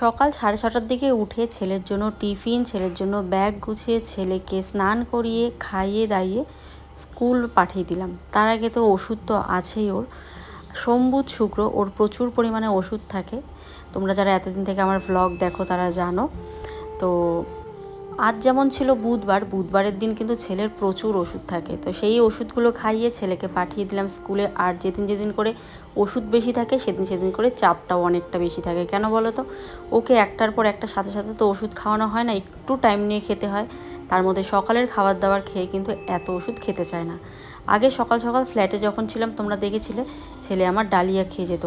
সকাল সাড়ে ছটার দিকে উঠে ছেলের জন্য টিফিন, ছেলের জন্য ব্যাগ গুছিয়ে ছেলেকে স্নান করিয়ে, খাইয়ে দাইয়ে স্কুল পাঠিয়ে দিলাম। তার আগে তো ওষুধ তো আছেই ওর। সম্বুধ শুক্র, ওর প্রচুর পরিমাণে ওষুধ থাকে। তোমরা যারা এতদিন থেকে আমার ভ্লগ দেখো তারা জানো। তো আজ যেমন ছিল বুধবার, বুধবারের দিন কিন্তু ছেলের প্রচুর ওষুধ থাকে। তো সেই ওষুধগুলো খাইয়ে ছেলেকে পাঠিয়ে দিলাম স্কুলে। আর যেদিন যেদিন করে ওষুধ বেশি থাকে, সেদিন সেদিন করে চাপটাও অনেকটা বেশি থাকে। কেন বলো তো? ওকে একটার পর একটা সাথে সাথে তো ওষুধ খাওয়ানো হয় না, একটু টাইম নিয়ে খেতে হয়। তার মধ্যে সকালের খাবার দাবার খেয়ে কিন্তু এত ওষুধ খেতে চায় না। আগে সকাল সকাল ফ্ল্যাটে যখন ছিলাম, তোমরা দেখেছিলে, ছেলে আমার ডালিয়া খেয়ে যেত।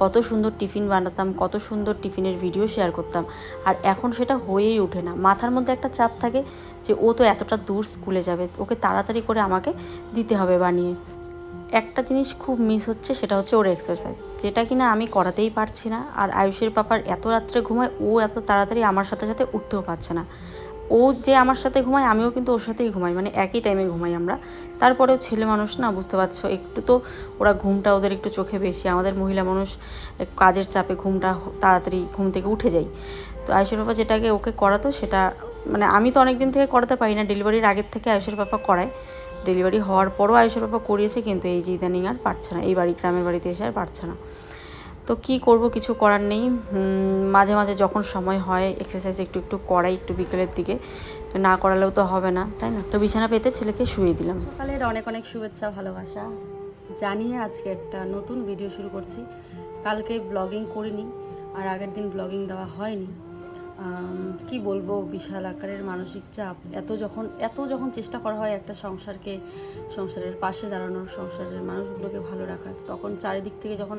কত সুন্দর টিফিন বানাতাম, কত সুন্দর টিফিনের ভিডিও শেয়ার করতাম। আর এখন সেটা হয়েই ওঠে না। মাথার মধ্যে একটা চাপ থাকে যে ও তো এতটা দূর স্কুলে যাবে, ওকে তাড়াতাড়ি করে আমাকে দিতে হবে বানিয়ে। একটা জিনিস খুব মিস হচ্ছে, সেটা হচ্ছে ওর এক্সারসাইজ যেটা কিনা আমি করাতেই পারছি না, আর আয়ুষের পাপার এত রাত্রে ঘুমায়, ও এত তাড়াতাড়ি আমার সাথে সাথে উঠতেও পারছে না। ও যে আমার সাথে ঘুমায়, আমিও কিন্তু ওর সাথেই ঘুমাই মানে একই টাইমে ঘুমাই আমরা। তারপরেও ছেলে মানুষ না, বুঝতে পারছ, একটু তো ওরা ঘুমটা ওদের একটু চোখে বেশি, আমাদের মহিলা মানুষ কাজের চাপে ঘুমটা তাড়াতাড়ি ঘুম থেকে উঠে যাই তো আয়ুষের বাবা যেটাকে ওকে করাতো সেটা মানে আমি তো অনেক দিন থেকে করাতে পারি না, ডেলিভারির আগের থেকে আয়ুষের পাপা করায়। ডেলিভারি হওয়ার পরও আয়ুষের পাপা করিয়েছে, কিন্তু এই যে ইদানিং আর পারছে না, এই বাড়ি, গ্রামের বাড়িতে এসে আর পারছে না। তো কি করব কিছু করার নেই। মাঝে মাঝে যখন সময় হয় এক্সারসাইজ একটু একটু করাই একটু বিকেলের দিকে। না করালেও তো হবে না, তাই না? তো বিছানা পেতে ছেলেকে শুয়ে দিলাম। সকালের অনেক অনেক শুভেচ্ছা, ভালোবাসা। জানিয়ে আজকে একটা নতুন ভিডিও শুরু করছি। কালকে ব্লগিং করিনি, আর আগের দিন ব্লগিং দেওয়া হয়নি। কি বলব, বিশাল আকারের মানসিক চাপ। এত যখন এত যখন চেষ্টা করা হয় একটা সংসারকে, সংসারের পাশে দাঁড়ানোর, সংসারের মানুষগুলোকে ভালো রাখার, তখন চারিদিক থেকে যখন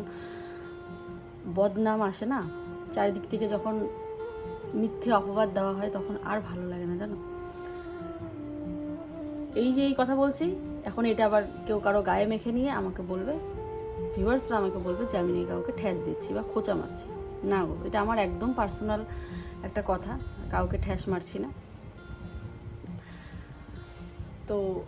বদনাম আসে না? চারিদিক থেকে যখন মিথ্যে অপবাদ দেওয়া হয়, তখন আর ভালো লাগে না, জানো? এই যে এই কথা বলছি, এখন এটা আবার কেউ কারও গায়ে মেখে নিয়ে আমাকে বলবে, ভিউয়ার্সরা আমাকে বলবে যে আমি নাকি কাউকে ঠেস দিচ্ছি বা খোঁচা মারছি। না গো, এটা আমার একদম পার্সোনাল একটা কথা, কাউকে ঠেস মারছি না। তো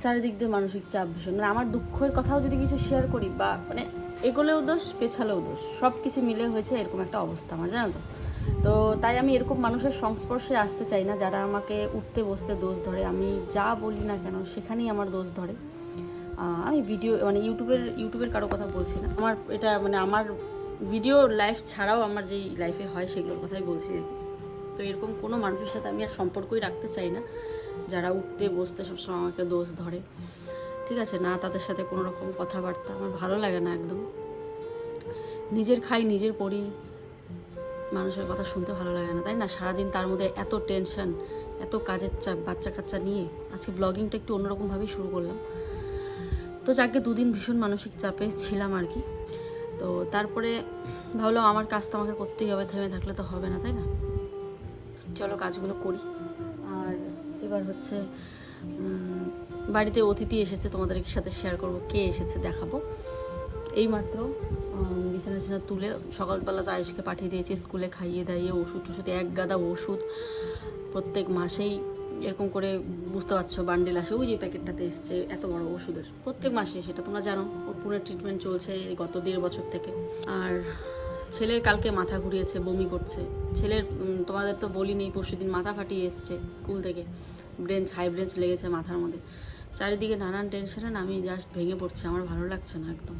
চারিদিক দিয়ে মানসিক চাপ ভীষণ। মানে আমার দুঃখের কথাও যদি কিছু শেয়ার করি বা মানে এগোলেও দোষ, পেছালেও দোষ। সব কিছু মিলে হয়েছে এরকম একটা অবস্থা আমার, জানো তো? তো তাই আমি এরকম মানুষের সংস্পর্শে আসতে চাই না, যারা আমাকে উঠতে, বসতে দোষ ধরে। আমি যা বলি না কেন, সেখানেই আমার দোষ ধরে। আমি ভিডিও মানে ইউটিউবের ইউটিউবের কারও কথা বলছি না। আমার এটা মানে আমার ভিডিও লাইফ ছাড়াও আমার যেই লাইফে হয়, সেগুলোর কথাই বলছি। তো এরকম কোনো মানুষের সাথে আমি আর সম্পর্কই রাখতে চাই না, যারা উঠতে, বসতে সবসময় আমাকে দোষ ধরে। ঠিক আছে, না তাদের সাথে কোনো রকম কথাবার্তা আমার ভালো লাগে না একদম। নিজের খাই, নিজের পড়ি মানুষের কথা শুনতে ভালো লাগে না, তাই না? সারাদিন তার মধ্যে এত টেনশন, এত কাজের চাপ, বাচ্চা কাচ্চা নিয়ে আজকে ব্লগিংটা একটু অন্যরকমভাবেই শুরু করলাম। তো যাকে দুদিন ভীষণ মানসিক চাপে ছিলাম আর কি। তো তারপরে ভাবলাম আমার কাজ তো আমাকে করতেই হবে, থেমে থাকলে তো হবে না, তাই না? চলো কাজগুলো করি। আর এবার হচ্ছে বাড়িতে অতিথি এসেছে তোমাদের সাথে শেয়ার করব, কে এসেছে দেখাবো। এইমাত্র বিছানা বিছানা তুলে সকালবেলা তো আয়ুষকে পাঠিয়ে দিয়েছি, স্কুলে খাইয়ে দাইয়ে ওষুধ টষুধ, এক গাদা ওষুধ। প্রত্যেক মাসেই এরকম করে বুঝতে পারছ বান্ডেল আসে, ওই যে প্যাকেটটাতে এসছে, এত বড় ওষুধের। প্রত্যেক মাসে সেটা তোমরা জানো, ওর পুরো ট্রিটমেন্ট চলছে গত দেড় বছর থেকে। আর ছেলের কালকে মাথা ঘুরিয়েছে, বমি করছে। ছেলের তোমাদের তো বলিনি পরশুদিন মাথা ফাটিয়ে এসছে স্কুল থেকে। ব্রেঞ্চ হাই ব্রেঞ্চ লেগেছে মাথার মধ্যে। চারিদিকে নানান টেনশনে আমি জাস্ট ভেঙে পড়ছি, আমার ভালো লাগছে না একদম।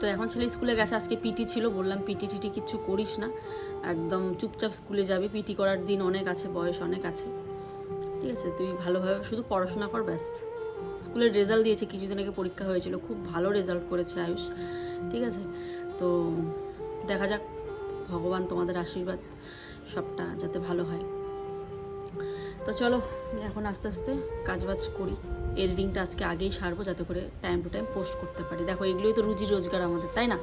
তো এখন ছেলে স্কুলে গেছে, আজকে পিটি ছিল, বললাম পিটি টিটি কিচ্ছু করিস না। একদম চুপচাপ স্কুলে যাবি পিটি করার দিন অনেক আছে, বয়স অনেক আছে। ঠিক আছে, তুই ভালোভাবে শুধু পড়াশোনা কর, ব্যাস। স্কুলের রেজাল্ট দিয়েছে, কিছুদিন আগে পরীক্ষা হয়েছিল, খুব ভালো রেজাল্ট করেছে আয়ুষ। ঠিক আছে, তো দেখা যাক, ভগবান তোমাদের আশীর্বাদ, সবটা যাতে ভালো হয়। তো চলো, এখন আস্তে আস্তে কাজবাজ করি। এডিটিংটা আজকে আগেই সারবো যাতে করে টাইম টু টাইম পোস্ট করতে পারি। দেখো, এগুলোই তো রুজি রোজগার আমাদের, তাই না?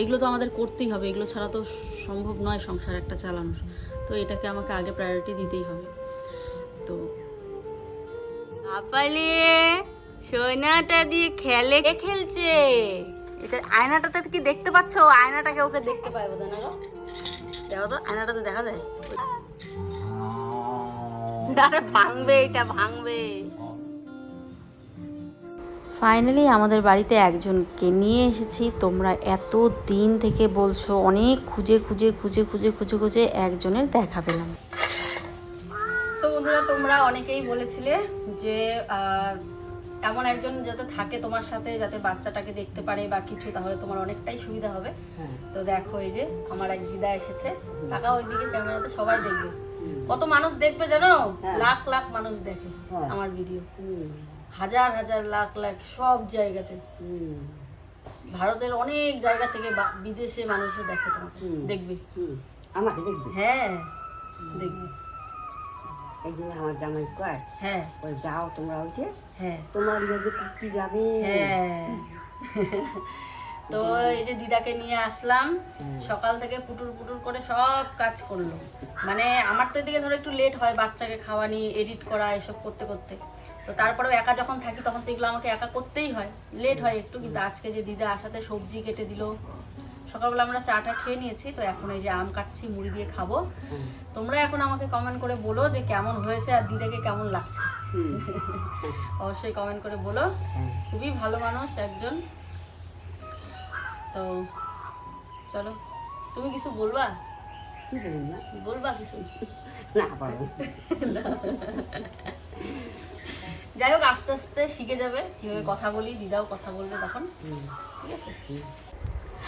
এগুলো তো আমাদের করতেই হবে, এগুলো ছাড়া তো সম্ভব নয় সংসার একটা চালানোর। তো এটাকে আমাকে আগে প্রায়োরিটি দিতেই হবে। তো আপালে সোনাটা দিয়ে খেলে খেলছে? এটা আয়নাটাতে কি দেখতে পাচ্ছ? আয়নাটাকে ওকে দেখতে পাইবো না দেখো তো, আয়নাটাতে দেখা যায়। আরে ভাঙবে এটা ভাঙবে। ফাইনালি আমাদের বাড়িতে একজনকে নিয়ে এসেছি। তোমরা এত দিন থেকে বলছো অনেক খুঁজে খুঁজে খুঁজে খুঁজে খুঁজে খুঁজে একজনের দেখা পেলাম। তো বন্ধুরা তোমরা অনেকেই বলেছিলে যে এমন একজন যাতে থাকে তোমার সাথে যাতে বাচ্চাটাকে দেখতে পারে বা কিছু তাহলে তোমার অনেকটাই সুবিধা হবে। তো দেখো এই যে আমার এক দিদা এসেছে। টাকা ওইদিকে ক্যামেরাতে সবাই দেখবে। কত মানুষ দেখবে জানো? লাখ লাখ মানুষ দেখে আমার ভিডিও হাজার হাজার লাখ লাখ সব জায়গাতে। ভারতের অনেক জায়গা থেকে বিদেশে মানুষও দেখে তোমাকে। দেখবে। আমাকে দেখবি? হ্যাঁ। দেখবে। একদিন আমার জামাই কয় হ্যাঁ। ওই যাও তোমরা ওইটে হ্যাঁ। তোমার ইয়ে যে যাবে। হ্যাঁ। তো এই যে দিদাকে নিয়ে আসলাম সকাল থেকে পুটুর পুটুর করে সব কাজ করল। মানে আমার তো এদিকে ধরো একটু লেট হয় বাচ্চাকে খাওয়ানি এডিট করা এসব করতে করতে। তো তারপরেও একা যখন থাকি তখন তো এগুলো আমাকে একা করতেই হয়। লেট হয় একটু কিন্তু আজকে যে দিদা আসাতে সবজি কেটে দিল। সকালবেলা আমরা চাটা খেয়ে নিয়েছি তো এখন এই যে আম কাটছি মুড়ি দিয়ে খাব। তোমরা এখন আমাকে কমেন্ট করে বলো যে কেমন হয়েছে আর দিদাকে কেমন লাগছে। অবশ্যই কমেন্ট করে বলো। খুবই ভালো মানুষ একজন। তো চলো তুমি কিছু বলবা? বলবা? কিছু? না পারব যাই হোক আস্তে আস্তে শিখে যাবে। কীভাবে কথা বলি দিদাও কথা বলবে তখন। ঠিক আছে?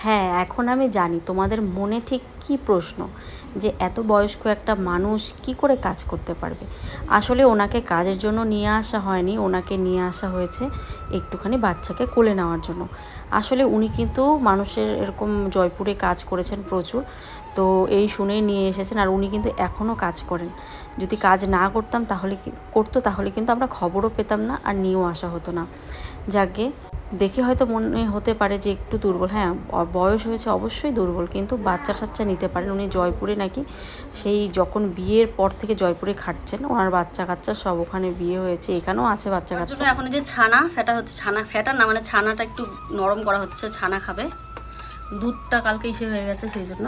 হ্যাঁ এখন আমি জানি তোমাদের মনে ঠিক কি প্রশ্ন যে এত বয়স্ক একটা মানুষ কি করে কাজ করতে পারবে? আসলে ওনাকে কাজের জন্য নিয়ে আসা হয়নি ওনাকে নিয়ে আসা হয়েছে একটুখানি বাচ্চাকে কোলে নেওয়ার জন্য। আসলে উনি কিন্তু মানুষের এরকম জয়পুরে কাজ করেছেন প্রচুর। তো এই শুনেই নিয়ে এসেছেন আর উনি কিন্তু এখনও কাজ করেন। যদি কাজ না করতাম তাহলে করতো তাহলে কিন্তু আমরা খবরও পেতাম না আর নিয়েও আসা হতো না। যাকে দেখে হয়তো মনে হতে পারে যে একটু দুর্বল। হ্যাঁ বয়স হয়েছে অবশ্যই দুর্বল কিন্তু বাচ্চা টাচ্চা নিতে পারেন। উনি জয়পুরে নাকি সেই যখন বিয়ের পর থেকে জয়পুরে খাটছেন ওনার বাচ্চা কাচ্চা সব ওখানে বিয়ে হয়েছে এখানেও আছে বাচ্চা কাচ্চা। এখন যে ছানা ফেটা হচ্ছে ছানা ফেটা না মানে ছানাটা একটু নরম করা হচ্ছে ছানা খাবে। দুধটা কালকে ইসে হয়ে গেছে সেই জন্য।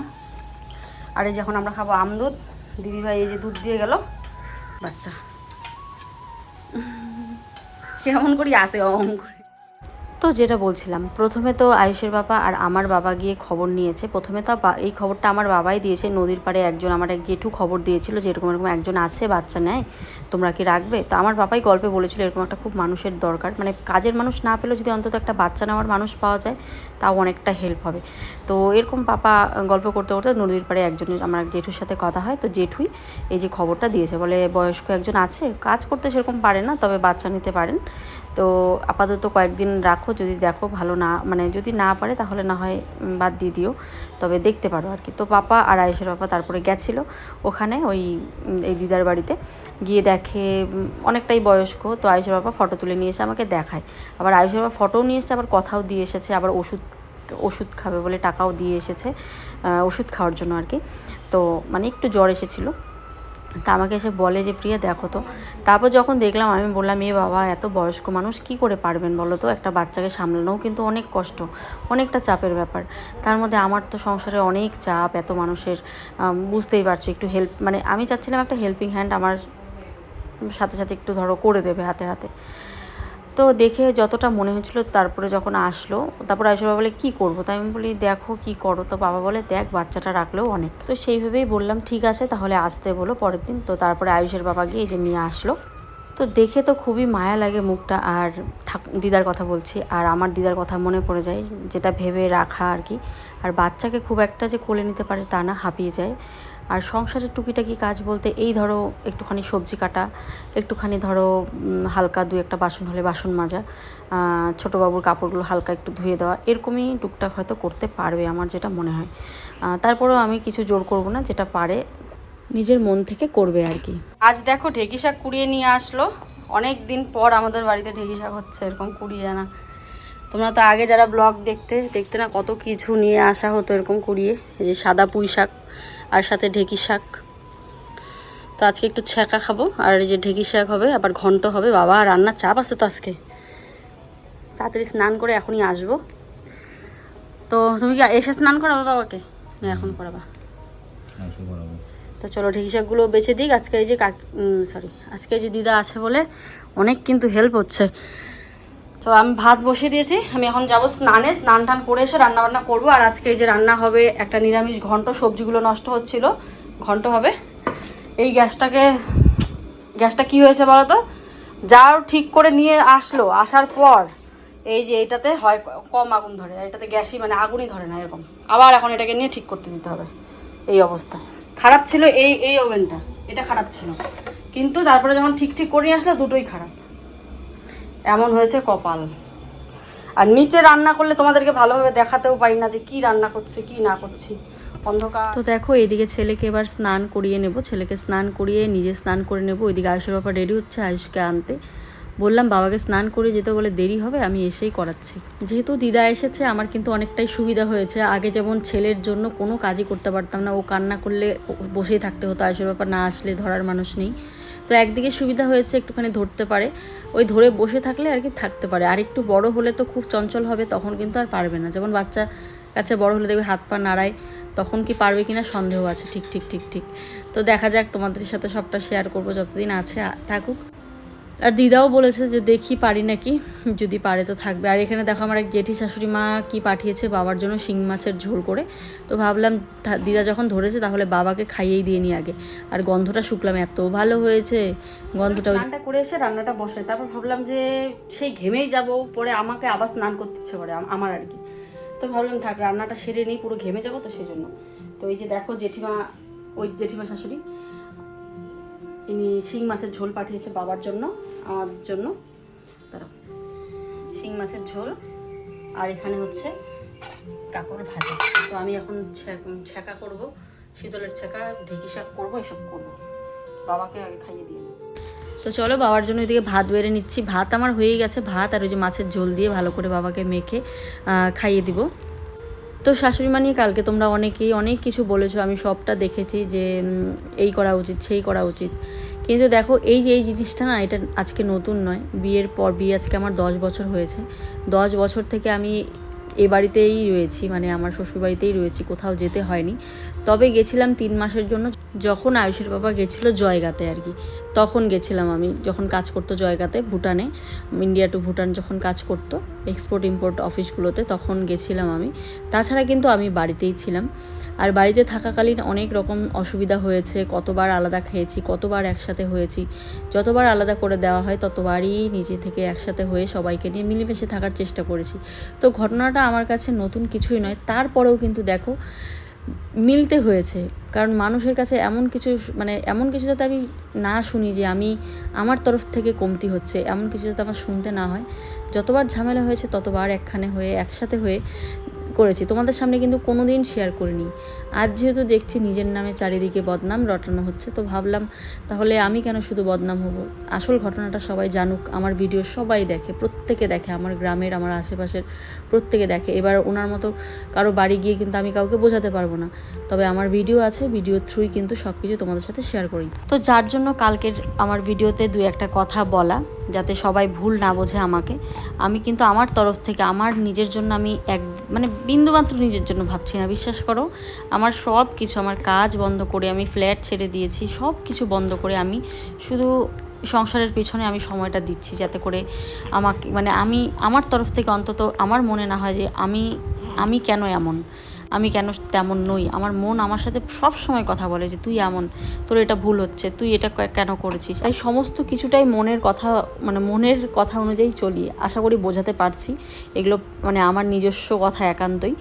আর এই যখন আমরা খাব আম দুধ দিদিভাই এই যে দুধ দিয়ে গেল। বাচ্চা। কেমন করি আসে অম করে। তো যেটা বলছিলাম, প্রথমে তো আয়ুষের বাবা আর আমার বাবা গিয়ে খবর নিয়েছে। প্রথমে তো এই খবরটা আমার বাবাই দিয়েছে, নদীর পাড়ে একজন আমার এক জেঠু খবর দিয়েছিল যে এরকম এরকম একজন আছে বাচ্চা নেয়, তোমরা কি রাখবে? তো আমার বাবাই গল্পে বলেছিল এরকম একটা খুব মানুষের দরকার মানে কাজের মানুষ না পেলেও যদি অন্তত একটা বাচ্চা নেওয়ার মানুষ পাওয়া যায়, তাও অনেকটা হেল্প হবে। তো এরকম পাপা গল্প করতে করতে নদীর পাড়ে একজনের, আমার জেঠুর সাথে কথা হয়। তো জেঠুই এই যে খবরটা দিয়েছে, বলে বয়স্ক একজন আছে, কাজ করতে সেরকম পারে না, তবে বাচ্চা নিতে পারেন। তো আপাতত কয়েকদিন রাখো, যদি দেখো ভালো না মানে যদি না পারে তাহলে না হয় বাদ দিয়ে দিও, তবে দেখতে পারো আর কি। তো পাপা আর আয়েশের পাপা তারপরে গেছিল ওখানে, ওই এই দিদার বাড়িতে। গিয়ে দেখে অনেকটাই বয়স্ক, তো আয়েশের বাবা ফটো তুলে নিয়ে এসে আমাকে দেখায়। আবার আয়েশের বাবা ফটোও নিয়ে এসেছে, আবার কথাও দিয়ে এসেছে, আবার ওষুধ ওষুধ খাবে বলে টাকাও দিয়ে এসেছে ওষুধ খাওয়ার জন্য আর কি। তো মানে একটু জ্বর এসেছিল। তা আমাকে এসে বলে যে, প্রিয়া, দেখো তো। তারপর যখন দেখলাম, আমি বললাম, এ বাবা, এত বয়স্ক মানুষ, কি করে পারবেন বলো তো? একটা বাচ্চাকে সামলানোও কিন্তু অনেক কষ্ট, অনেকটা চাপের ব্যাপার। তার মধ্যে আমার তো সংসারে অনেক চাপ, এত মানুষের বুঝতেই পারছ, একটু হেল্প মানে আমি চাচ্ছিলাম একটা হেল্পিং হ্যান্ড আমার সাথে সাথে একটু ধরো করে দেবে হাতে হাতে। তো দেখে যতটা মনে হচ্ছিল তারপরে যখন আসলো, তারপরে আয়ুষ বাবা বলে, কী করব? তাই আমি বলি, দেখো কি করো। তো বাবা বলে, দেখ, বাচ্চাটা রাখলেও অনেক। তো সেইভাবেই বললাম, ঠিক আছে, তাহলে আসতে বলো পরের দিন। তো তারপরে আয়ুষের বাবা গিয়ে যে নিয়ে আসলো। তো দেখে তো খুবই মায়া লাগে মুখটা, আর দিদার কথা বলছি, আর আমার দিদার কথা মনে পড়ে যায়, যেটা ভেবে রাখা আর কি। আর বাচ্চাকে খুব একটা যে কোলে নিতে পারে তা না, হাঁপিয়ে যায়। আর সংসারের টুকিটাকি কাজ বলতে এই ধরো একটুখানি সবজি কাটা, একটুখানি ধরো হালকা দু একটা বাসন হলে বাসন মাজা ছোটো বাবুর কাপড়গুলো হালকা একটু ধুয়ে দেওয়া, এরকমই টুকটাক হয়তো করতে পারবে আমার যেটা মনে হয়। তারপরেও আমি কিছু জোর করব না, যেটা পারে নিজের মন থেকে করবে আর কি। আজ দেখো ঢেকি শাক কুড়িয়ে নিয়ে আসলো। অনেক দিন পর আমাদের বাড়িতে ঢেকি শাক হচ্ছে, এরকম কুড়িয়ে আনা। তোমরা তো আগে যারা ব্লগ দেখতে দেখতে না কত কিছু নিয়ে আসা হতো এরকম কুড়িয়ে, এই যে সাদা পুঁই শাক। আর সাথে ঢেকি শাক। তো আজকে একটু ছ্যাঁকা খাব আর এই যে ঢেকি শাক হবে আবার ঘন্ট হবে। বাবা রান্নার চাপ আছে তো আজকে। তাড়াতাড়ি স্নান করে এখনই আসব। তো তুমি কি এসে স্নান করাবে বাবাকে? না এখন করাবা। তো চলো ঢেকি শাকগুলো বেছে দিক আজকে এই যে কাক সরি আজকে এই যে দিদা আছে বলে অনেক কিন্তু হেল্প হচ্ছে। তো আমি ভাত বসিয়ে দিয়েছি। আমি এখন যাব স্নানে। স্নান টান করে এসে রান্না বান্না করব। আর আজকে এই যে রান্না হবে, একটা নিরামিষ ঘন্ট, সবজিগুলো নষ্ট হচ্ছিল। ঘন্ট হবে। এই গ্যাসটাকে, গ্যাসটা কি হয়েছে বলো তো যাও ঠিক করে নিয়ে আসলো। আসার পর এই যে এটাতে হয় কম আগুন ধরে। এটাতে গ্যাসই মানে আগুনই ধরে না এরকম। আবার এখন এটাকে নিয়ে ঠিক করতে দিতে হবে। এই অবস্থা। খারাপ ছিল এই এই ওভেনটা। এটা খারাপ ছিল। কিন্তু তারপরে যখন ঠিক ঠিক করে আসলো, দুটোই খারাপ। এমন হয়েছে কপাল। আর নিচে রান্না করলে তোমাদেরকে ভালোভাবে দেখাতেও পারি না যে কি রান্না করছি, কি না করছি। অন্ধকার। তো দেখো, এদিকে ছেলেকে এবার স্নান করিয়ে নেব। ছেলেকে স্নান করিয়ে নিজে স্নান করে নেব। ওইদিকে আয়ুষের বাবা রেডি হচ্ছে আয়ুষকে আনতে। বললাম, বাবাকে স্নান করে যেতে বলে দেরি হবে, আমি এসেই করাচ্ছি। যেহেতু দিদা এসেছে, আমার কিন্তু অনেকটাই সুবিধা হয়েছে। আগে যেমন ছেলের জন্য কোনো কাজই করতে পারতাম না, ও কান্না করলে বসেই থাকতে হতো। আয়ুষের বাবা না আসলে ধরার মানুষ নেই। তো একদিকে সুবিধা হয়েছে একটুখানি ধরতে পারে, ওই ধরে বসে থাকলে আর কি থাকতে পারে। আর একটু বড় হলে তো খুব চঞ্চল হবে, তখন কিন্তু আর পারবে না। যেমন বাচ্চা কাছে বড় হলে দেখবে হাত পা নাড়ায়, তখন কি পারবে কিনা সন্দেহ আছে। ঠিক ঠিক ঠিক ঠিক। তো দেখা যাক তোমাদের সাথে সবটা শেয়ার করব যতদিন আছে, থাকুক। আর দিদাও বলেছে যে দেখি পারি নাকি, যদি পারে তো থাকবে। আর এখানে দেখো আমার এক জেঠি শাশুড়ি মা কি পাঠিয়েছে বাবার জন্য শিং মাছের ঝোল করে। তো ভাবলাম দিদা যখন ধরেছে তাহলে বাবাকে খাইয়েই দিয়ে নিই আগে। আর গন্ধটা শুকলাম, এত ভালো হয়েছে। গন্ধটা ওই স্নানটা করে এসে রান্নাটা বসে, তারপর ভাবলাম যে সেই ঘেমেই যাব, পরে আমাকে আবার স্নান করতে ইচ্ছে করে আমার আর কি। তো ভাবলাম থাক, রান্নাটা সেরে নিই, পুরো ঘেমে যাব তো সেই জন্য। তো এই যে দেখো জেঠিমা, ওই জেঠিমা শাশুড়ি ইনি শিং মাছের ঝোল পাঠিয়েছে বাবার জন্য আমার জন্য। তারা শিং মাছের ঝোল, আর এখানে হচ্ছে কাকড় ভাজা। তো আমি এখন ছেঁকা করব, শীতলের ছেঁকা ঢেকি শাক করব, এসব করব। বাবাকে আগে খাইয়ে দিয়ে তো চলো, বাবার জন্য এদিকে ভাত বেড়ে নিচ্ছি। ভাত আমার হয়েই গেছে ভাত, আর ওই যে মাছের ঝোল দিয়ে ভালো করে বাবাকে মেখে খাইয়ে দিব। তো শাশুড়ি মানি কালকে তোমরা অনেকেই অনেক কিছু বলেছ, আমি সবটা দেখেছি যে এই করা উচিত, সেই করা উচিত। কিন্তু দেখো, এই যে, এই জিনিসটা না, এটা আজকে নতুন নয়। বিয়ের পর, বিয়ে আজকে আমার দশ বছর হয়েছে। দশ বছর থেকে আমি এ বাড়িতেই রয়েছি মানে আমার শ্বশুরবাড়িতেই রয়েছি, কোথাও যেতে হয়নি। তবে গেছিলাম তিন মাসের জন্য যখন আয়ুষের বাবা গেছিল জয়গাতে আর কি, তখন গেছিলাম আমি, যখন কাজ করতো জয়গাতে, ভুটানে, ইন্ডিয়া টু ভুটান যখন কাজ করতো এক্সপোর্ট ইম্পোর্ট অফিসগুলোতে তখন গেছিলাম আমি। তাছাড়া কিন্তু আমি বাড়িতেই ছিলাম। আর বাড়িতে থাকাকালীন অনেক রকম অসুবিধা হয়েছে, কতবার আলাদা খেয়েছি, কতবার একসাথে হয়েছি, যতবার আলাদা করে দেওয়া হয় ততবারই নিজে থেকে একসাথে হয়ে সবাইকে নিয়ে মিলেমিশে থাকার চেষ্টা করেছি। তো ঘটনাটা আমার কাছে নতুন কিছুই নয়, তারপরেও কিন্তু দেখো মিলতে হয়েছে। কারণ মানুষের কাছে এমন কিছু মানে এমন কিছু যাতে আমি না শুনি যে আমি, আমার তরফ থেকে কমতি হচ্ছে, এমন কিছু যাতে আমার শুনতে না হয়। যতবার ঝামেলা হয়েছে ততবার একখানে হয়ে, একসাথে হয়ে করেছি, তোমাদের সামনে কিন্তু কোনো দিন শেয়ার করিনি। আজ যেহেতু দেখছি নিজের নামে চারিদিকে বদনাম, রটানো হচ্ছে, তো ভাবলাম তাহলে আমি কেন শুধু বদনাম হব? আসল ঘটনাটা সবাই জানুক, আমার ভিডিও সবাই দেখে, প্রত্যেকে দেখে, আমার গ্রামের, আমার আশেপাশের প্রত্যেকে দেখে। এবার ওনার মতো কারও বাড়ি গিয়ে কিন্তু আমি কাউকে বোঝাতে পারব না। তবে আমার ভিডিও আছে ভিডিও থ্রুই কিন্তু সব কিছু তোমাদের সাথে শেয়ার করি। তো যার জন্য কালকের আমার ভিডিওতে দু একটা কথা বলা, যাতে সবাই ভুল না বোঝে আমাকে, আমি কিন্তু আমার তরফ থেকে, আমার নিজের জন্য আমি এক মানে বিন্দুমাত্র নিজের জন্য ভাবছি না, বিশ্বাস করো। আমার সব কিছু, আমার কাজ বন্ধ করে আমি ফ্ল্যাট ছেড়ে দিয়েছি, সব কিছু বন্ধ করে আমি শুধু সংসারের পিছনে আমি সময়টা দিচ্ছি যাতে করে আমাকে মানে আমি, আমার তরফ থেকে অন্তত আমার মনে না হয় যে আমি আমি কেন এমন। আমি কেন তেমন নই? আমার মন আমার সাথে সব সময় কথা বলে যে তুই এমন, তোর এটা ভুল হচ্ছে, তুই এটা কেন করেছিস? তাই সমস্ত কিছুটাই মনের কথা মানে মনের কথা অনুযায়ী চলি। আশা করি বোঝাতে পারছি। এগুলো মানে আমার নিজস্ব কথা একান্তই।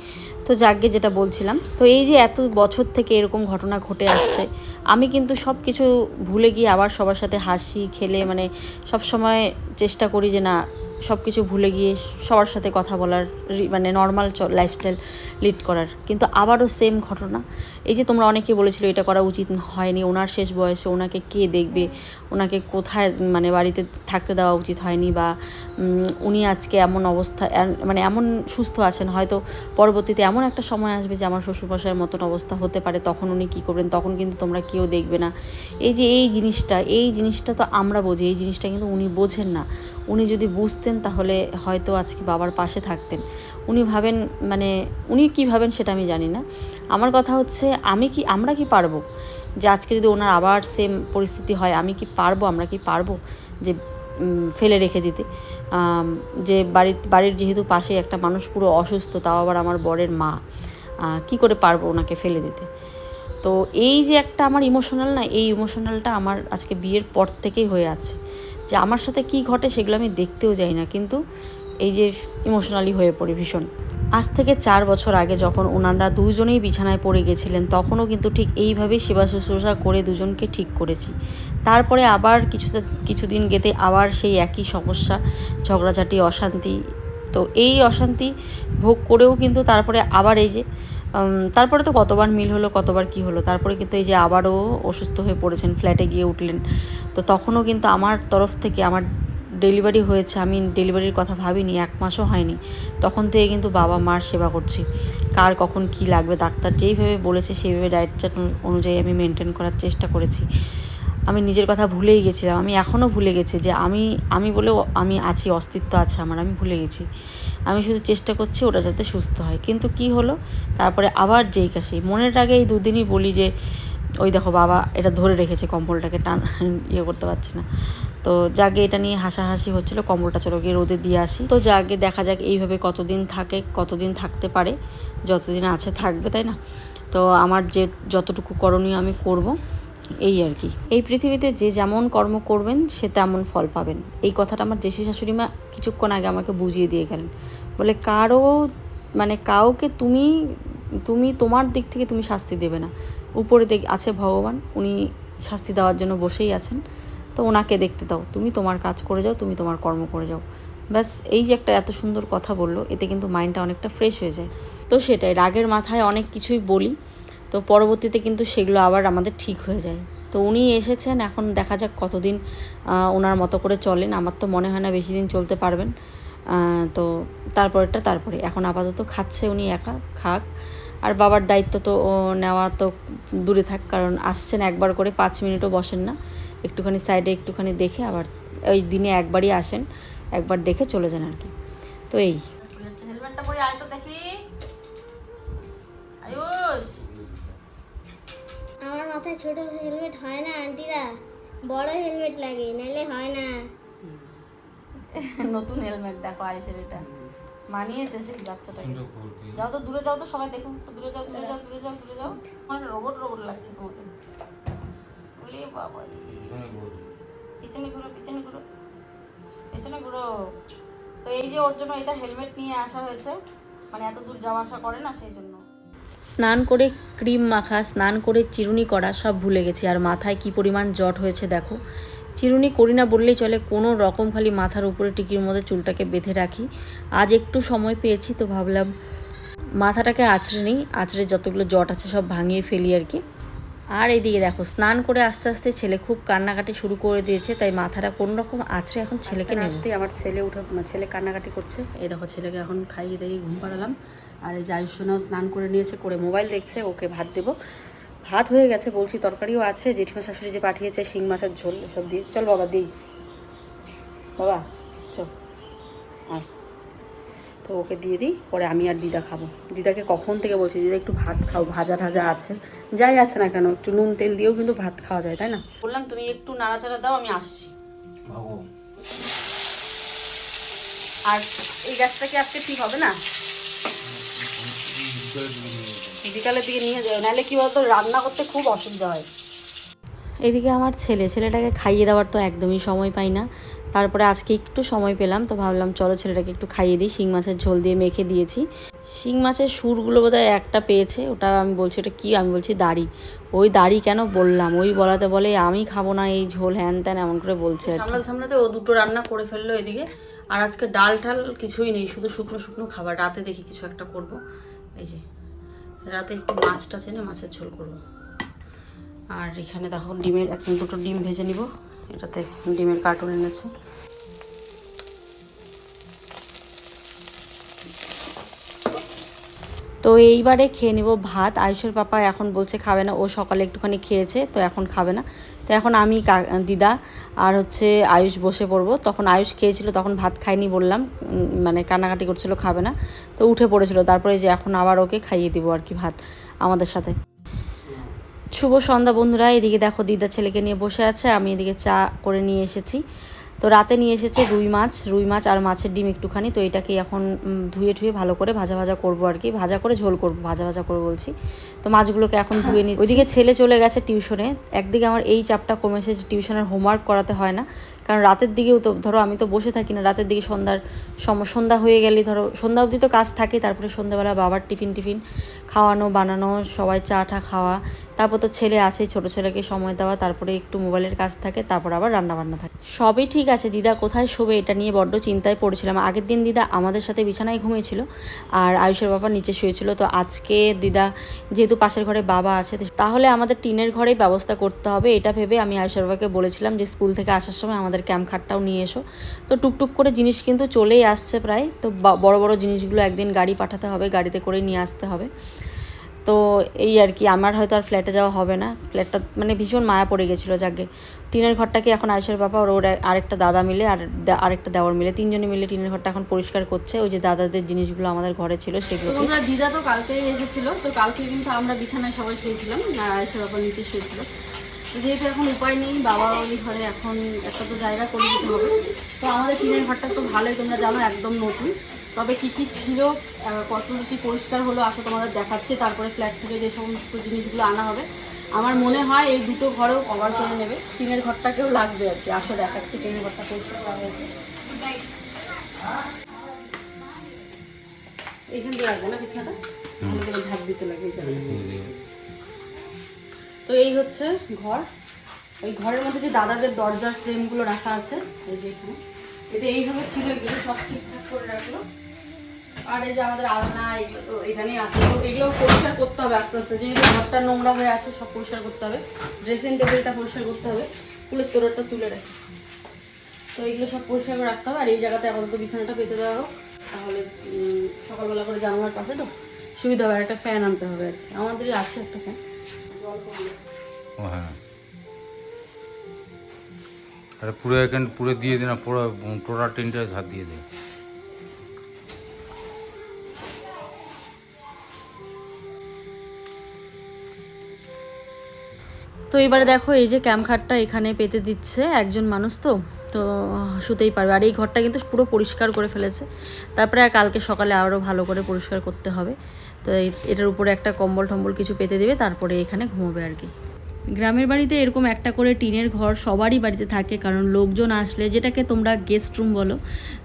তো যাকে যেটা বলছিলাম, তো এই যে এত বছর থেকে এরকম ঘটনা ঘটে আসছে, আমি কিন্তু সব কিছু ভুলে গিয়ে আবার সবার সাথে হাসি, খেলে মানে সব সময় চেষ্টা করি যে না সব কিছু ভুলে গিয়ে সবার সাথে কথা বলার মানে নর্মাল লাইফস্টাইল লিড করার। কিন্তু আবারও সেম ঘটনা। এই যে তোমরা অনেকে বলেছিল এটা করা উচিত হয়নি, ওনার শেষ বয়সে ওনাকে কে দেখবে, ওনাকে কোথায় মানে বাড়িতে থাকতে দেওয়া উচিত হয়নি বা উনি আজকে এমন অবস্থা মানে এমন সুস্থ আছেন। হয়তো পরবর্তীতে এমন একটা সময় আসবে যে আমার শ্বশুরমশাইয়ের মতন অবস্থা হতে পারে, তখন উনি কী করবেন, তখন কিন্তু তোমরা কেউ দেখবে না। এই যে এই জিনিসটা এই জিনিসটা তো আমরা বোঝি, এই জিনিসটা কিন্তু উনি বোঝেন না। উনি যদি বুঝতেন তাহলে হয়তো আজকে বাবার পাশে থাকতেন। উনি ভাবেন মানে উনি কী ভাবেন সেটা আমি জানি না। আমার কথা হচ্ছে, আমি কি, আমরা কি পারব? যে আজকে যদি ওনার আবার সেম পরিস্থিতি হয়, আমি কি পারব, আমরা কি পারব? যে ফেলে রেখে দিতে। যে বাড়ির বাড়ির যেহেতু পাশে একটা মানুষ পুরো অসুস্থ, তাও আবার আমার বরের মা। কি করে পারব ওনাকে ফেলে দিতে? তো এই যে একটা আমার ইমোশনাল না, এই ইমোশনালটা আমার আজকে বিয়ের পর থেকেই হয়ে আছে। যে আমার সাথে কি ঘটে সেগুলো আমি দেখতেও যাই না। কিন্তু এই যে ইমোশনালি হয়ে পড়ি ভীষণ। আজ থেকে চার বছর আগে যখন ওনারা দুজনেই বিছানায় পড়ে গেছিলেন, তখনও কিন্তু ঠিক এইভাবেই সেবা শুশ্রূষা করে দুজনকে ঠিক করেছি। তারপরে আবার কিছুতে কিছুদিন গেতে আবার সেই একই সমস্যা, ঝগড়াঝাটি, অশান্তি, তো এই অশান্তি ভোগ করেও কিন্তু তারপরে আবার এই যে তারপরে তো কতবার মিল হলো, কতবার কি হলো, তারপরে কিন্তু এই যে আবারও অসুস্থ হয়ে পড়েছেন, ফ্ল্যাটে গিয়ে উঠলেন, তো তখনও কিন্তু আমার তরফ থেকে আমার ডেলিভারি হয়েছে, আমি ডেলিভারির কথা ভাবিনি, এক মাসও হয়নি, তখন থেকে কিন্তু বাবা মার সেবা করছি, কার কখন কি লাগবে, ডাক্তার যেইভাবে বলেছে, সেইভাবে ডায়েট চার্ট অনুযায়ী আমি মেনটেন করার চেষ্টা করেছি আমি নিজের কথা ভুলেই গেছিলাম। আমি এখনও ভুলে গেছি যে আমি আমি বলেও আমি আছি, অস্তিত্ব আছে আমার, আমি ভুলে গেছি। আমি শুধু চেষ্টা করছি ওটা যাতে সুস্থ হয়। কিন্তু কি হলো? তারপরে আবার যেই কাশি। মনের আগে এই দুদিনই বলি যে, ওই দেখো বাবা, এটা ধরে রেখেছে কম্বলটাকে, টান ইয়ে করতে পারছে না। তো যাকে, এটা নিয়ে হাসাহাসি হচ্ছিল, কম্বলটা চলো গিয়ে রোদে দিয়ে আসি। তো যাকে, দেখা যাক এইভাবে কতদিন থাকে, কতদিন থাকতে পারে, যতদিন আছে থাকবে, তাই না? তো আমার যে যতটুকু করণীয় আমি করব। এই আর কি। এই পৃথিবীতে যে যেমন কর্ম করবেন, সে তেমন ফল পাবেন। এই কথাটা আমার জেঠি শাশুড়ি মা কিছুক্ষণ আগে আমাকে বুঝিয়ে দিয়ে গেলেন বলে, কারও মানে কাউকে তুমি তুমি তোমার দিক থেকে তুমি শাস্তি দেবে না। উপরে দেখ, আছে ভগবান, উনি শাস্তি দেওয়ার জন্য বসেই আছেন। তো ওনাকে দেখতে দাও, তুমি তোমার কাজ করে যাও, তুমি তোমার কর্ম করে যাও। ব্যাস, এই যে একটা এত সুন্দর কথা বলল, এতে কিন্তু মাইন্ডটা অনেকটা ফ্রেশ হয়ে যায়। তো সেটাই, রাগের মাথায় অনেক কিছুই বলি। তো পরবর্তীতে কিন্তু সেগুলো আবার আমাদের ঠিক হয়ে যায়। তো উনি এসেছেন, এখন দেখা যাক কতদিন ওনার মতো করে চলেন। আমার তো মনে হয় না বেশি দিন চলতে পারবেন। তো তারপরেরটা তারপরে। এখন আপাতত খাচ্ছে উনি একা, খাক। আর বাবার দায়িত্ব তো নেওয়া তো দূরে থাক, কারণ আসছেন একবার করে, পাঁচ মিনিটও বসেন না। একটুখানি সাইডে একটুখানি দেখে আবার ওই দিনে একবারই আসেন, একবার দেখে চলে যান আর কি। তো এই। হেলমেটটা পরে দেখি। আয়ুষ! আমার মাথায় ছোট হেলমেট হয় না আন্টিরা? বড় হেলমেট লাগে নাহলে হয় না। নতুন হেলমেট দেখো আয়ুষের এটা। মানিয়েছে সেই বাচ্চাটাকে। যাও তো দূরে যাও তো সবাই দেখো। দূরে যাও দূরে যাও দূরে যাও দূরে যাও। আমার রোবট রোবট লাগছে তোমাকে বলি বাবা পিছনে ঘুরো পিছনে ঘুরো। পিছনে ঘুরো। তো এই যে ওর জন্য এটা হেলমেট নিয়ে আসা হয়েছে মানে এত দূর যাওয়া আসা করে না সেই জন্য। স্নান করে ক্রিম মাখা স্নান করে চিরুনি করা সব ভুলে গেছি। আর মাথায় কি পরিমাণ জট হয়েছে দেখো। চিরুনি করি না বললেই চলে কোনো রকম খালি মাথার উপরে টিকির মধ্যে চুলটাকে বেঁধে রাখি। আজ একটু সময় পেয়েছি তো ভাবলাম মাথাটাকে আঁচড়ে নিই আঁচড়ে যতগুলো জট আছে সব ভাঙিয়ে ফেলি আর কি। আর এদিকে দেখো স্নান করে আস্তে আস্তে ছেলে খুব কান্নাকাটি শুরু করে দিয়েছে তাই মাথাটা কোনো রকম আঁচড়ে এখন ছেলেকে নেব আমার ছেলে উঠে ছেলে কান্নাকাটি করছে। এই দেখো ছেলেকে এখন খাইয়ে দিয়ে ঘুম পাড়ালাম। আর এই যে আয়ুষ্যনাও স্নান করে নিয়েছে করে মোবাইল দেখছে ওকে ভাত দেবো। ভাত হয়ে গেছে বলছি তরকারিও আছে জেঠিমা শাশুড়ি যে পাঠিয়েছে শিং মাছের ঝোল সব দিয়ে। চল বাবা দিই। বাবা চল। আয়। তো ওকে দিয়ে দিই পরে আমি আর দিদা খাব। দিদাকে কখন থেকে বলছি দিদা একটু ভাত খাও ভাজা টাজা আছে। যাই আছে না কেন একটু নুন তেল দিয়েও কিন্তু ভাত খাওয়া যায় তাই না? বললাম তুমি একটু নাড়াচাড়া দাও আমি আসছি। আর এই গ্যাসটা কি আজকে ঠিক হবে না? বিকালের দিকে নিয়ে যাও নাহলে কি বলতো রান্না করতে খুব অসুবিধা হয়। এদিকে আমার ছেলে ছেলেটাকে খাইয়ে দেওয়ার তো একদমই সময় পাই না। তারপরে আজকে একটু সময় পেলাম তো ভাবলাম চলো ছেলেটাকে একটু খাইয়ে দিই শিং মাছের ঝোল দিয়ে মেখে দিয়েছি। শিং মাছের সুরগুলো বোধহয় একটা পেয়েছে ওটা আমি বলছি ওটা কী? আমি বলছি দাড়ি। ওই দাড়ি কেন বললাম? ওই বলাতে বলে আমি খাব না এই ঝোল হ্যান ত্যান এমন করে বলছে। সামলাতে সামলাতে ও দুটো রান্না করে ফেলল এদিকে আর আজকে ডাল ঠাল কিছুই নেই শুধু শুকনো শুকনো খাবার। রাতে দেখি কিছু একটা করব। এই যে রাতে একটু মাছটা চেনে মাছের ঝোল করব। আর এখানে দেখো ডিমের একদম দুটো ডিম ভেজে নিব। এটাতে ডিমের কার্টুন এনেছে। তো এইবারে খেয়ে নেব ভাত। আয়ুষের পাপা এখন বলছে খাবে না, ও সকালে একটুখানি খেয়েছে, তো এখন খাবে না। তো এখন আমি দিদা আর হচ্ছে আয়ুষ বসে পড়ব। তখন আয়ুষ খেয়েছিল, তখন ভাত খাইনি বললাম মানে কান্নাকাটি করছিল, খাবে না। তো উঠে পড়েছিল, তারপরে যে এখন আবার ওকে খাইয়ে দিব আর কি ভাত আমাদের সাথে। শুভ সন্ধ্যা বন্ধুরা, এদিকে দেখো দিদা ছেলেকে নিয়ে বসে আছে, আমি এদিকে চা করে নিয়ে এসেছি। তো রাতে নিয়ে এসেছে রুই মাছ রুই মাছ আর মাছের ডিম একটুখানি। তো এটাকে এখন ধুয়ে ঠুয়ে ভালো করে ভাজা ভাজা করব আর কি। ভাজা করে ঝোল করব ভাজা ভাজা করে বলছি। তো মাছগুলোকে এখন ধুয়ে নিই ওইদিকে ছেলে চলে গেছে টিউশনে। একদিকে আমার এই চাপটা কমেছে যে টিউশনের হোমওয়ার্ক করাতে হয় না। কারণ রাতের দিকেও তো ধরো আমি তো বসে থাকি না রাতের দিকে সন্ধ্যার সম সন্ধ্যা হয়ে গেলে ধরো সন্ধ্যা অবধি তো কাজ থাকে তারপরে সন্ধ্যাবেলা বাবার টিফিন টিফিন খাওয়ানো বানানো সবাই চা টা খাওয়া। তারপর তো ছেলে আছে ছোট ছেলেকে সময় দেওয়া তারপরে একটু মোবাইলের কাজ থাকে তারপর আবার রান্না বান্না থাকে। সবই ঠিক আছে, দিদা কোথায় শোবে এটা নিয়ে বড্ড চিন্তায় পড়েছিলাম। আগের দিন দিদা আমাদের সাথে বিছানায় ঘুমিয়েছিল আর আয়ুষের বাবা নিচে শুয়েছিল। তো আজকে দিদা যেহেতু পাশের ঘরে বাবা আছে তাহলে আমাদের টিনের ঘরেই ব্যবস্থা করতে হবে। এটা ভেবে আমি আয়ুষের বাবাকে বলেছিলাম যে স্কুল থেকে আসার সময় আমাদের ক্যাম্প খাটটাও নিয়ে এসো। তো টুকটুক করে জিনিস কিন্তু চলেই আসছে প্রায়। তো বড় বড় জিনিসগুলো একদিন গাড়ি পাঠাতে হবে, গাড়িতে করে নিয়ে আসতে হবে। তো এই আর কি আমার হয়তো আর ফ্ল্যাটে যাওয়া হবে না। ফ্ল্যাটটা মানে ভীষণ মায়া পড়ে গেছিল যাকে। টিনের ঘরটাকে এখন আয়ুষের বাবা ওর আরেকটা দাদা মিলে আর আরেকটা দেওয়ার মিলে। তিনজনে মিলে টিনের ঘরটা এখন পরিষ্কার করছে। ওই যে দাদাদের জিনিসগুলো আমাদের ঘরে ছিল সেগুলো দিদা তো কালকেই এসেছিল। তো কালকে কিন্তু আমরা বিছানায় সবাই শুয়েছিলাম। আর আয়েশার বাবা নিচে শুয়েছিল। যেহেতু এখন উপায় নেই বাবা ওই ঘরে এখন একটা তো জায়গা করে দিতে হবে। তো আমাদের টিনের ঘরটা তো ভালোই তোমরা জানো একদম নতুন। তবে কী কী ছিল আহ, কত কি পরিষ্কার হলো আসলে তোমাদের দেখাচ্ছে তারপরে ফ্ল্যাট থেকে যে সমস্ত জিনিসগুলো আনা হবে। আমার মনে হয় এই দুটো ঘরেও কভার করে নেবে। টিনের ঘরটাকেও লাগবে আর কি। আসলে দেখাচ্ছি টিনের ঘরটা পরিষ্কার করা হয়েছে। এইখান দিয়ে রাখবে না বিছনাটা? ঝাঁপ দিতে লাগে এই জায়গাটা। তো এই হচ্ছে ঘর। ওই ঘরের মধ্যে যে দাদাদের দরজার ফ্রেমগুলো রাখা আছে এই যে এখানে। এটা এইভাবে ছিল এগুলো সব ঠিকঠাক করে রাখল। আর এই যে আমাদের আলনা, এগুলো তো এখানেই আছে। এগুলো- এগুলো পরিষ্কার করতে হবে আস্তে আস্তে। যেহেতু ঘরটা নোংরা হয়ে আছে, সব পরিষ্কার করতে হবে। ড্রেসিং টেবিলটা পরিষ্কার করতে হবে। ফুলের তোরটা তুলে রাখি। তো এগুলো সব পরিষ্কার করে রাখতে হবে। আর এই জায়গাতে আপাতত বিছানাটা পেতে দেওয়া হোক। তাহলে সকালবেলা করে জানালার পাশে তো সুবিধা হবে। একটা ফ্যান আনতে হবে আর কি। আমাদেরই আছে একটা ফ্যান হ্যাঁ। আরে পুরো এখানে, পুরো দিয়ে দিন পুরো টোটাল টিনটা হাত দিয়ে দিন তো এবারে দেখো, এই যে ক্যাম্প খাটটা এখানে পেতে দিচ্ছে একজন মানুষ তো তো শুতেই পারবে। আর এই ঘরটা কিন্তু পুরো পরিষ্কার করে ফেলেছে। তারপরে কালকে সকালে আরও ভালো করে পরিষ্কার করতে হবে। তো এটার উপরে একটা কম্বল টম্বল কিছু পেতে দেবে, তারপরে এখানে ঘুমোবে আর কি। গ্রামের বাড়িতে এরকম একটা করে টিনের ঘর সবারই বাড়িতে থাকে, কারণ লোকজন আসলে যেটাকে তোমরা গেস্ট রুম বলো,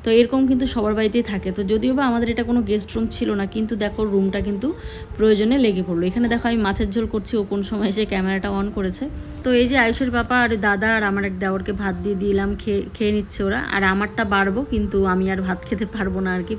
তো এরকম কিন্তু সবার বাড়িতেই থাকে। তো যদিও বা আমাদের এটা কোনো গেস্ট রুম ছিল না, কিন্তু দেখো রুমটা কিন্তু প্রয়োজনে লেগে পড়ল। এখানে দেখো আমি মাছের ঝোল করছি, ও কোন সময় এসে ক্যামেরাটা অন করেছে। তো এই যে আয়ুষের বাবা আর দাদা আর আমার এক দেওরকে ভাত দিয়ে দিলাম, খেয়ে খেয়ে নিচ্ছে ওরা। আর আমারটা বাড়বো কিন্তু আমি আর ভাত খেতে পারব না আর কি।